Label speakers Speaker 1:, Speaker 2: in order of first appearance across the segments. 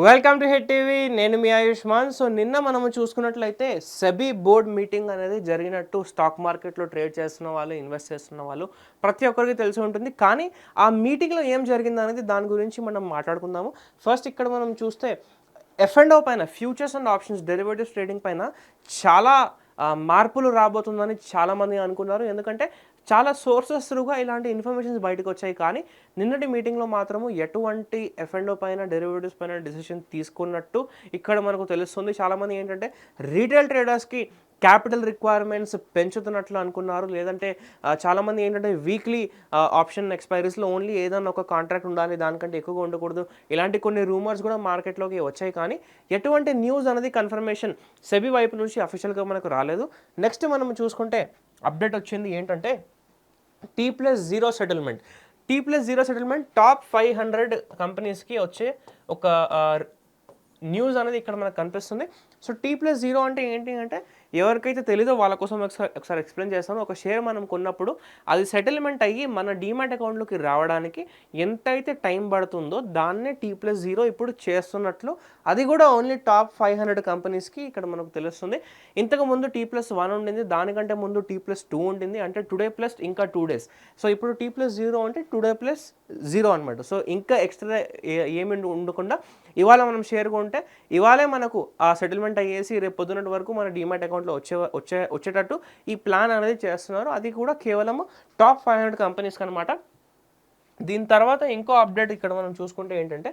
Speaker 1: Welcome to head TV నేను మీ Ayushman. So నిన్న మనము చూసుకున్నట్లయితే సెబీ బోర్డ్ మీటింగ్ అనేది జరిగినట్టు స్టాక్ మార్కెట్లో ట్రేడ్ చేస్తున్న వాళ్ళు ఇన్వెస్ట్ చేస్తున్న వాళ్ళు ప్రతి ఒక్కరికి తెలిసి ఉంటుంది. కానీ ఆ మీటింగ్లో ఏం జరిగింది అనేది దాని గురించి మనం మాట్లాడుకుందాము. ఫస్ట్ ఇక్కడ మనం చూస్తే ఎఫ్ అండ్ ఓ పైన futures and options derivatives trading పైన చాలా మార్పులు రాబోతుందని చాలామంది అనుకున్నారు. ఎందుకంటే చాలా సోర్సెస్ త్రూగా ఇలాంటి ఇన్ఫర్మేషన్స్ బయటకు వచ్చాయి. కానీ నిన్నటి మీటింగ్లో మాత్రము ఎటువంటి ఎఫ్ఎండో పైన డెరివేటివ్స్ పైన డిసిషన్ తీసుకున్నట్టు ఇక్కడ మనకు తెలుస్తుంది. చాలామంది ఏంటంటే రీటైల్ ట్రేడర్స్కి క్యాపిటల్ రిక్వైర్మెంట్స్ పెంచుతున్నట్లు అనుకున్నారు. లేదంటే చాలామంది ఏంటంటే వీక్లీ ఆప్షన్ ఎక్స్పైరీస్లో ఓన్లీ ఏదైనా ఒక కాంట్రాక్ట్ ఉండాలి దానికంటే ఎక్కువగా ఉండకూడదు. ఇలాంటి కొన్ని రూమర్స్ కూడా మార్కెట్లోకి వచ్చాయి. కానీ ఎటువంటి న్యూస్ అనేది కన్ఫర్మేషన్ సెబీ వైపు నుంచి అఫీషియల్గా మనకు రాలేదు. నెక్స్ట్ మనం చూసుకుంటే అప్డేట్ వచ్చింది ఏంటంటే T plus zero settlement. T plus zero settlement top five hundred కంపెనీస్కి వచ్చే ఒక న్యూస్ అనేది ఇక్కడ మనకు కనిపిస్తుంది. సో టీ ప్లస్ జీరో అంటే ఏంటి అంటే ఎవరికైతే తెలీదో వాళ్ళ కోసం ఒకసారి ఒకసారి ఎక్స్ప్లెయిన్ చేస్తాను. ఒక షేర్ మనం కొన్నప్పుడు అది సెటిల్మెంట్ అయ్యి మన డీమాట్ అకౌంట్లోకి రావడానికి ఎంతైతే టైం పడుతుందో దాన్నే టీ ప్లస్ జీరో ఇప్పుడు చేస్తున్నట్లు. అది కూడా ఓన్లీ టాప్ ఫైవ్ హండ్రెడ్ కంపెనీస్కి ఇక్కడ మనకు తెలుస్తుంది. ఇంతకు ముందు టీ ప్లస్ వన్ ఉండింది దానికంటే ముందు టీ ప్లస్ టూ ఉండింది అంటే టుడే ప్లస్ ఇంకా టూ డేస్. సో ఇప్పుడు టీ ప్లస్ జీరో అంటే టుడే ప్లస్ జీరో అనమాట సో ఇంకా ఎక్స్ట్రా ఏమి ఉండకుండా ఇవాళ మనం షేర్ కొంటే ఇవాళే మనకు ఆ సెటిల్మెంట్ అయ్యేసి రేపు పొద్దున్నటి వరకు మన డీమాట్ అకౌంట్లో వచ్చే వచ్చే వచ్చేటట్టు ఈ ప్లాన్ అనేది చేస్తున్నారు. అది కూడా కేవలం టాప్ ఫైవ్ హండ్రెడ్ కంపెనీస్కి అనమాట దీని తర్వాత ఇంకో అప్డేట్ ఇక్కడ మనం చూసుకుంటే ఏంటంటే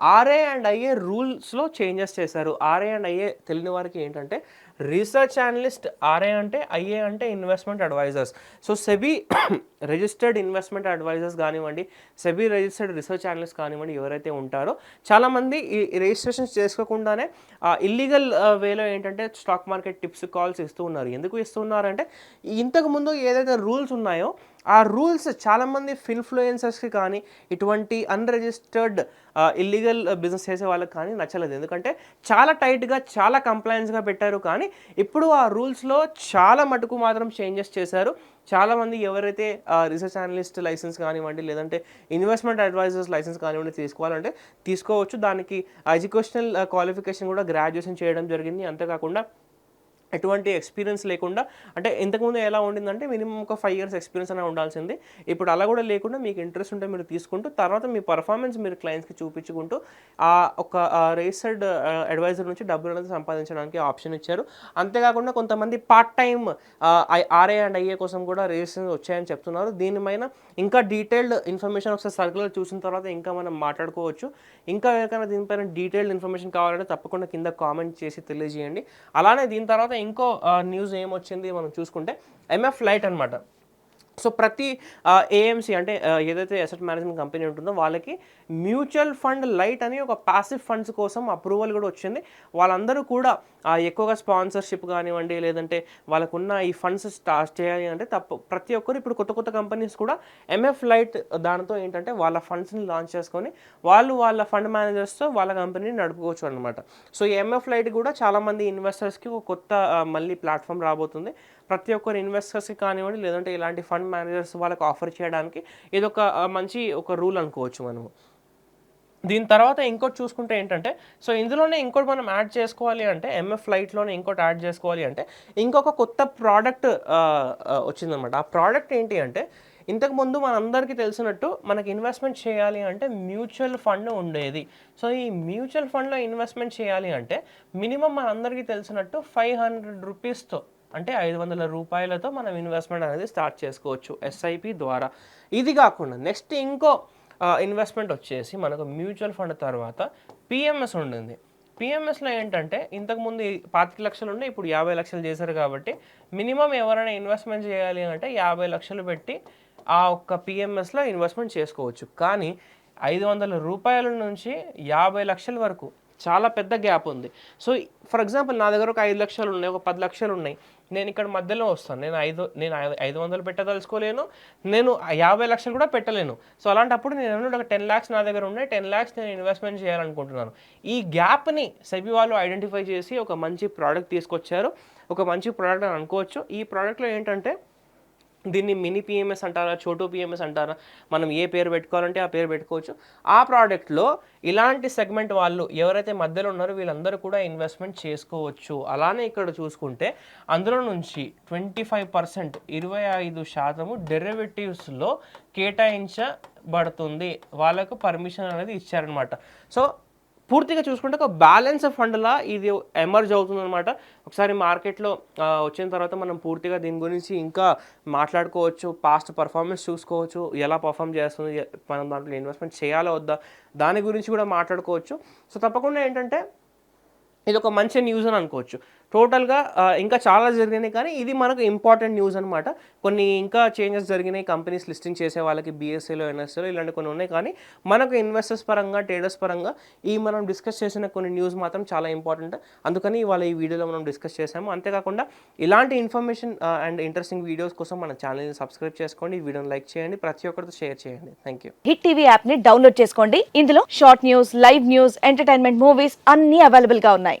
Speaker 1: ఆర్ఏ అండ్ ఐఏ రూల్స్లో చేంజెస్ చేశారు. ఆర్ఏ అండ్ ఐఏ తెలియని వారికి ఏంటంటే రీసెర్చ్ అనలిస్ట్ ఆర్ఏ అంటే ఐఏ అంటే investment advisors. So SEBI registered investment advisors కానివ్వండి సెబీ రిజిస్టర్డ్ రీసెర్చ్ అనలిస్ట్ కానివ్వండి ఎవరైతే ఉంటారో చాలామంది ఈ రిజిస్ట్రేషన్స్ చేసుకోకుండానే ఇల్లీగల్ వేలో ఏంటంటే స్టాక్ మార్కెట్ టిప్స్ కాల్స్ ఇస్తూ ఉన్నారు. ఎందుకు ఇస్తూ ఉన్నారంటే ఇంతకు ముందు ఏదైతే రూల్స్ ఉన్నాయో ఆ రూల్స్ చాలామంది ఫిన్ఫ్లుయెన్సర్స్కి కానీ ఇటువంటి అన్రిజిస్టర్డ్ ఇల్లీగల్ బిజినెస్ చేసే వాళ్ళకి కానీ నచ్చలేదు. ఎందుకంటే చాలా టైట్గా చాలా కంప్లైన్స్గా పెట్టారు కానీ ఇప్పుడు ఆ రూల్స్లో చాలా మటుకు మాత్రం చేంజెస్ చేశారు. చాలామంది ఎవరైతే రీసెర్చ్ అనలిస్ట్ లైసెన్స్ కానివ్వండి లేదంటే ఇన్వెస్ట్మెంట్ అడ్వైజర్స్ లైసెన్స్ కానివ్వండి తీసుకోవాలంటే తీసుకోవచ్చు. దానికి ఎడ్యుకేషనల్ క్వాలిఫికేషన్ కూడా గ్రాడ్యుయేషన్ చేయడం జరిగింది. అంతేకాకుండా ఎటువంటి ఎక్స్పీరియన్స్ లేకుండా అంటే ఇంతకుముందు ఎలా ఉండిందంటే మినిమం ఒక ఫైవ్ ఇయర్స్ ఎక్స్పీరియన్స్ అనే ఉండాల్సింది. ఇప్పుడు అలా కూడా లేకుండా మీకు ఇంట్రెస్ట్ ఉంటే మీరు తీసుకుంటూ తర్వాత మీ పర్ఫార్మెన్స్ మీరు క్లయింట్స్కి చూపించుకుంటూ ఆ ఒక రిజిస్టర్డ్ అడ్వైజర్ నుంచి డబ్బులు అనేది సంపాదించడానికి ఆప్షన్ ఇచ్చారు. అంతేకాకుండా కొంతమంది part time RA and IA కోసం కూడా రిజిస్ట్రేషన్ వచ్చాయని చెప్తున్నారు. దీనిపైన ఇంకా డీటెయిల్డ్ ఇన్ఫర్మేషన్ ఒకసారి సర్కులర్ చూసిన తర్వాత ఇంకా మనం మాట్లాడుకోవచ్చు. ఇంకా ఎవరికైనా దీనిపైన డీటెయిల్డ్ ఇన్ఫర్మేషన్ కావాలంటే తప్పకుండా కింద కామెంట్ చేసి తెలియజేయండి. అలానే దీని తర్వాత ఇంకో న్యూస్ ఏమొచ్చింది మనం చూసుకుంటే ఎంఎఫ్ లైట్ అన్నమాట. సో ప్రతి ఏఎంసీ అంటే ఏదైతే అసెట్ మేనేజ్మెంట్ కంపెనీ ఉంటుందో వాళ్ళకి మ్యూచువల్ ఫండ్ లైట్ అని ఒక పాసివ్ ఫండ్స్ కోసం అప్రూవల్ కూడా వచ్చింది. వాళ్ళందరూ కూడా ఎక్కువగా స్పాన్సర్షిప్ కానివ్వండి లేదంటే వాళ్ళకున్న ఈ ఫండ్స్ స్టార్ట్ చేయాలి అంటే తప్ప ప్రతి ఒక్కరు ఇప్పుడు కొత్త కొత్త కంపెనీస్ కూడా ఎంఎఫ్ లైట్ దానితో ఏంటంటే వాళ్ళ ఫండ్స్ని లాంచ్ చేసుకొని వాళ్ళు వాళ్ళ ఫండ్ మేనేజర్స్తో వాళ్ళ కంపెనీని నడుపుకోవచ్చు అనమాట సో ఈ ఎంఎఫ్ లైట్ కూడా చాలామంది ఇన్వెస్టర్స్కి ఒక కొత్త మళ్ళీ ప్లాట్ఫామ్ రాబోతుంది. ప్రతి ఒక్కరు ఇన్వెస్టర్స్కి కానివ్వండి లేదంటే ఇలాంటి ఫండ్ మేనేజర్స్ వాళ్ళకి ఆఫర్ చేయడానికి ఇది ఒక మంచి ఒక రూల్ అనుకోవచ్చు మనము. దీని తర్వాత ఇంకోటి చూసుకుంటే ఏంటంటే సో ఇందులోనే ఇంకోటి మనం యాడ్ చేసుకోవాలి అంటే ఎంఎఫ్ ఫ్లైట్లోనే ఇంకోటి యాడ్ చేసుకోవాలి అంటే ఇంకొక కొత్త ప్రోడక్ట్ వచ్చిందనమాట ఆ ప్రోడక్ట్ ఏంటి అంటే ఇంతకుముందు మనందరికీ తెలిసినట్టు మనకి ఇన్వెస్ట్మెంట్ చేయాలి అంటే మ్యూచువల్ ఫండ్ ఉండేది. సో ఈ మ్యూచువల్ ఫండ్లో ఇన్వెస్ట్మెంట్ చేయాలి అంటే మినిమం మనందరికీ తెలిసినట్టు ఫైవ్ హండ్రెడ్ రూపీస్తో అంటే ఐదు వందల రూపాయలతో మనం ఇన్వెస్ట్మెంట్ అనేది స్టార్ట్ చేసుకోవచ్చు ఎస్ఐపి ద్వారా. ఇది కాకుండా నెక్స్ట్ ఇంకో ఇన్వెస్ట్మెంట్ వచ్చేసి మనకు మ్యూచువల్ ఫండ్ తర్వాత పిఎంఎస్ ఉండింది పిఎంఎస్లో ఏంటంటే ఇంతకుముందు పాతిక లక్షలు ఉండే ఇప్పుడు యాభై లక్షలు చేశారు కాబట్టి మినిమం ఎవరైనా ఇన్వెస్ట్మెంట్ చేయాలి అంటే యాభై లక్షలు పెట్టి ఆ ఒక్క పిఎంఎస్లో ఇన్వెస్ట్మెంట్ చేసుకోవచ్చు. కానీ ఐదు వందల రూపాయల నుంచి యాభై లక్షల వరకు చాలా పెద్ద గ్యాప్ ఉంది. సో ఫర్ ఎగ్జాంపుల్ నా దగ్గర ఒక ఐదు లక్షలు ఉన్నాయి ఒక పది లక్షలు ఉన్నాయి. నేను ఇక్కడ మధ్యలో వస్తాను. నేను ఐదు నేను ఐదు- ఐదు వందలు పెట్టదలుచుకోలేను. నేను యాభై లక్షలు కూడా పెట్టలేను. సో అలాంటప్పుడు నేను ఏమన్నా ఒక టెన్ ల్యాక్స్ నా దగ్గర ఉన్నాయి. టెన్ ల్యాక్స్ నేను ఇన్వెస్ట్మెంట్ చేయాలనుకుంటున్నాను. ఈ గ్యాప్ని సెబీ వాళ్ళు ఐడెంటిఫై చేసి ఒక మంచి ప్రోడక్ట్ తీసుకొచ్చారు. ఒక మంచి ప్రోడక్ట్ అని అనుకోవచ్చు. ఈ ప్రోడక్ట్లో ఏంటంటే దీన్ని మినీ పిఎంఎస్ అంటారా చోటు పిఎంఎస్ అంటారా మనం ఏ పేరు పెట్టుకోవాలంటే ఆ పేరు పెట్టుకోవచ్చు. ఆ ప్రోడక్ట్లో ఇలాంటి సెగ్మెంట్ వాళ్ళు ఎవరైతే మధ్యలో ఉన్నారో వీళ్ళందరూ కూడా ఇన్వెస్ట్మెంట్ చేసుకోవచ్చు. అలానే ఇక్కడ చూసుకుంటే అందులో నుంచి ట్వంటీ ఫైవ్ పర్సెంట్ ఇరవై ఐదు శాతము డెరివేటివ్స్లో కేటాయించబడుతుంది. వాళ్ళకు పర్మిషన్ అనేది ఇచ్చారనమాట సో పూర్తిగా చూసుకుంటే ఒక బ్యాలెన్స్ ఫండ్లా ఇది ఎమర్జ్ అవుతుంది అనమాట ఒకసారి మార్కెట్లో వచ్చిన తర్వాత మనం పూర్తిగా దీని గురించి ఇంకా మాట్లాడుకోవచ్చు పాస్ట్ పర్ఫార్మెన్స్ చూసుకోవచ్చు ఎలా పర్ఫామ్ చేస్తుంది మనం దాంట్లో ఇన్వెస్ట్మెంట్ చేయాలో వద్దా దాని గురించి కూడా మాట్లాడుకోవచ్చు. సో తప్పకుండా ఏంటంటే ఇది ఒక మంచి న్యూస్ అని అనుకోవచ్చు. టోటల్గా ఇంకా చాలా జరిగినాయి కానీ ఇది మనకు ఇంపార్టెంట్ న్యూస్ అనమాట కొన్ని ఇంకా చేంజెస్ జరిగినాయి కంపెనీస్ లిస్టింగ్ చేసే వాళ్ళకి బీఎస్సీలో ఎన్ఎస్సీలో ఇలాంటి కొన్ని ఉన్నాయి కానీ మనకు ఇన్వెస్టర్స్ పరంగా ట్రేడర్స్ పరంగా ఈ మనం డిస్కస్ చేసిన కొన్ని న్యూస్ మాత్రం చాలా ఇంపార్టెంట్ అందుకని ఇవాళ ఈ వీడియోలో మనం డిస్కస్ చేసాము. అంతేకాకుండా ఇలాంటి ఇన్ఫర్మేషన్ అండ్ ఇంట్రెస్టింగ్ వీడియోస్ కోసం మన ఛానల్ని సబ్స్క్రైబ్ చేసుకోండి. ఈ వీడియోని లైక్ చేయండి. ప్రతి ఒక్కరితో షేర్ చేయండి. థ్యాంక్ యూ
Speaker 2: హిట్ టీవీ యాప్ని డౌన్లోడ్ చేసుకోండి. ఇందులో short news live news entertainment movies అన్ని అవైలబుల్గా ఉన్నాయి.